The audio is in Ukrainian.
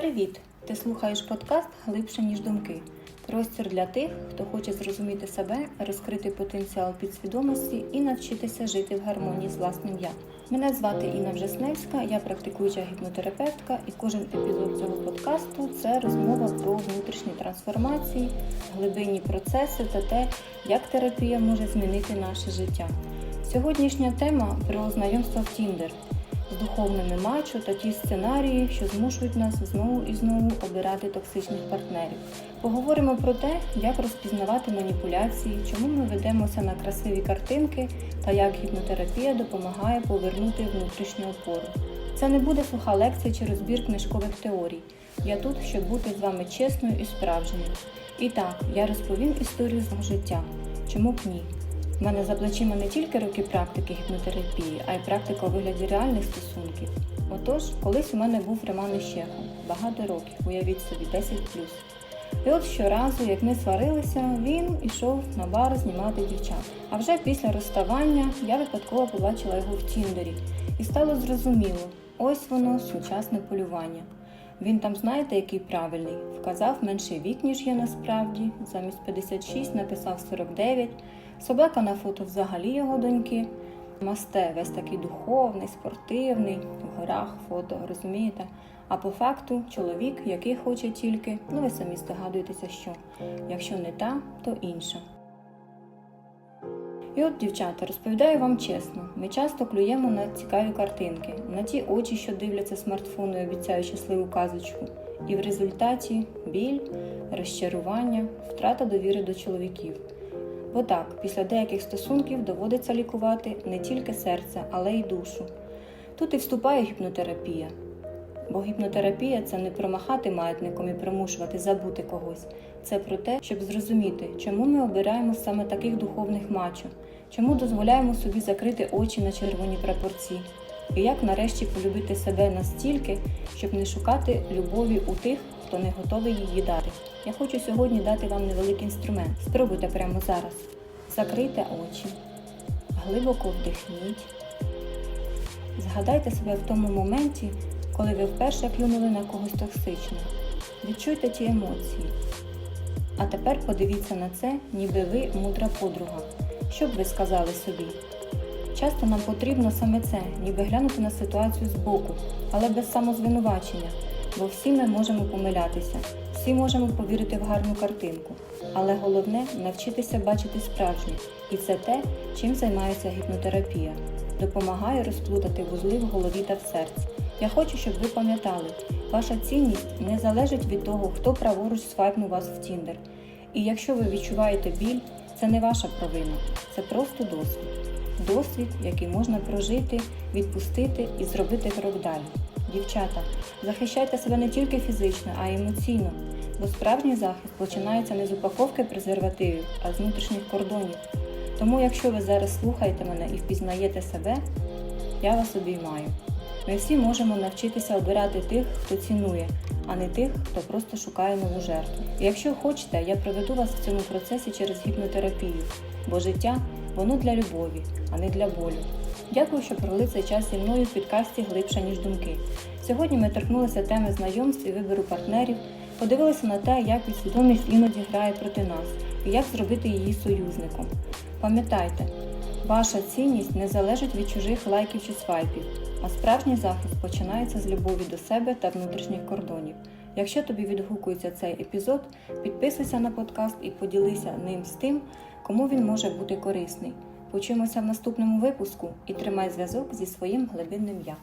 Привіт! Ти слухаєш подкаст Глибше, ніж думки. Простір для тих, хто хоче зрозуміти себе, розкрити потенціал підсвідомості і навчитися жити в гармонії з власним я. Мене звати Інна Вжесневська, я практикуюча гіпнотерапевтка, і кожен епізод цього подкасту це розмова про внутрішні трансформації, глибинні процеси та те, як терапія може змінити наше життя. Сьогоднішня тема про знайомство в Тіндер з духовними мачо та ті сценарії, що змушують нас знову і знову обирати токсичних партнерів. Поговоримо про те, як розпізнавати маніпуляції, чому ми ведемося на красиві картинки та як гіпнотерапія допомагає повернути внутрішню опору. Це не буде суха лекція чи розбір книжкових теорій. Я тут, щоб бути з вами чесною і справжньою. І так, я розповім історію з життя. Чому б ні? У мене за плечима не тільки роки практики гіпнотерапії, а й практика у вигляді реальних стосунків. Отож, колись у мене був Роман Чехом. Багато років, уявіть собі, 10 І от щоразу, як ми сварилися, він ішов на бар знімати дівчат. А вже після розставання я випадково побачила його в Тіндері. І стало зрозуміло, ось воно сучасне полювання. Він там, знаєте, який правильний. Вказав менший вік, ніж є насправді. Замість 56 написав 49. Собака на фото взагалі його доньки. Масте весь такий духовний, спортивний, в горах фото, розумієте? А по факту чоловік, який хоче тільки, ну ви самі здогадуєтеся, що якщо не та, то інша. І от, дівчата, розповідаю вам чесно, ми часто клюємо на цікаві картинки, на ті очі, що дивляться смартфону і обіцяють щасливу казочку. І в результаті біль, розчарування, втрата довіри до чоловіків. Бо так, після деяких стосунків доводиться лікувати не тільки серце, але й душу. Тут і вступає гіпнотерапія. Бо гіпнотерапія це не промахати маятником і примушувати забути когось. Це про те, щоб зрозуміти, чому ми обираємо саме таких духовних мачо, чому дозволяємо собі закрити очі на червоні прапорці, і як нарешті полюбити себе настільки, щоб не шукати любові у тих, хто не готовий її дати. Я хочу сьогодні дати вам невеликий інструмент. Спробуйте прямо зараз. Закрийте очі, глибоко вдихніть. Згадайте себе в тому моменті, коли ви вперше клюнули на когось токсичного. Відчуйте ті емоції. А тепер подивіться на це, ніби ви мудра подруга. Що б ви сказали собі? Часто нам потрібно саме це, ніби глянути на ситуацію збоку, але без самозвинувачення, бо всі ми можемо помилятися, всі можемо повірити в гарну картинку. Але головне навчитися бачити справжнє, і це те, чим займається гіпнотерапія. Допомагає розплутати вузли в голові та в серці. Я хочу, щоб ви пам'ятали, ваша цінність не залежить від того, хто праворуч свайпнув вас в Тіндер. І якщо ви відчуваєте біль, це не ваша провина, це просто досвід. Досвід, який можна прожити, відпустити і зробити крок далі. Дівчата, захищайте себе не тільки фізично, а й емоційно, бо справжній захист починається не з упаковки презервативів, а з внутрішніх кордонів. Тому, якщо ви зараз слухаєте мене і впізнаєте себе, я вас обіймаю. Ми всі можемо навчитися обирати тих, хто цінує, а не тих, хто просто шукає нову жертву. Якщо хочете, я проведу вас в цьому процесі через гіпнотерапію, бо життя воно для любові, а не для болю. Дякую, що провели цей час зі мною в підкасті глибше, ніж думки. Сьогодні ми торкнулися теми знайомств і вибору партнерів, подивилися на те, як підсвідомість іноді грає проти нас і як зробити її союзником. Пам'ятайте, ваша цінність не залежить від чужих лайків чи свайпів, а справжній захист починається з любові до себе та внутрішніх кордонів. Якщо тобі відгукується цей епізод, підписуйся на подкаст і поділися ним з тим, кому він може бути корисний. Почуємося в наступному випуску і тримай зв'язок зі своїм глибинним я.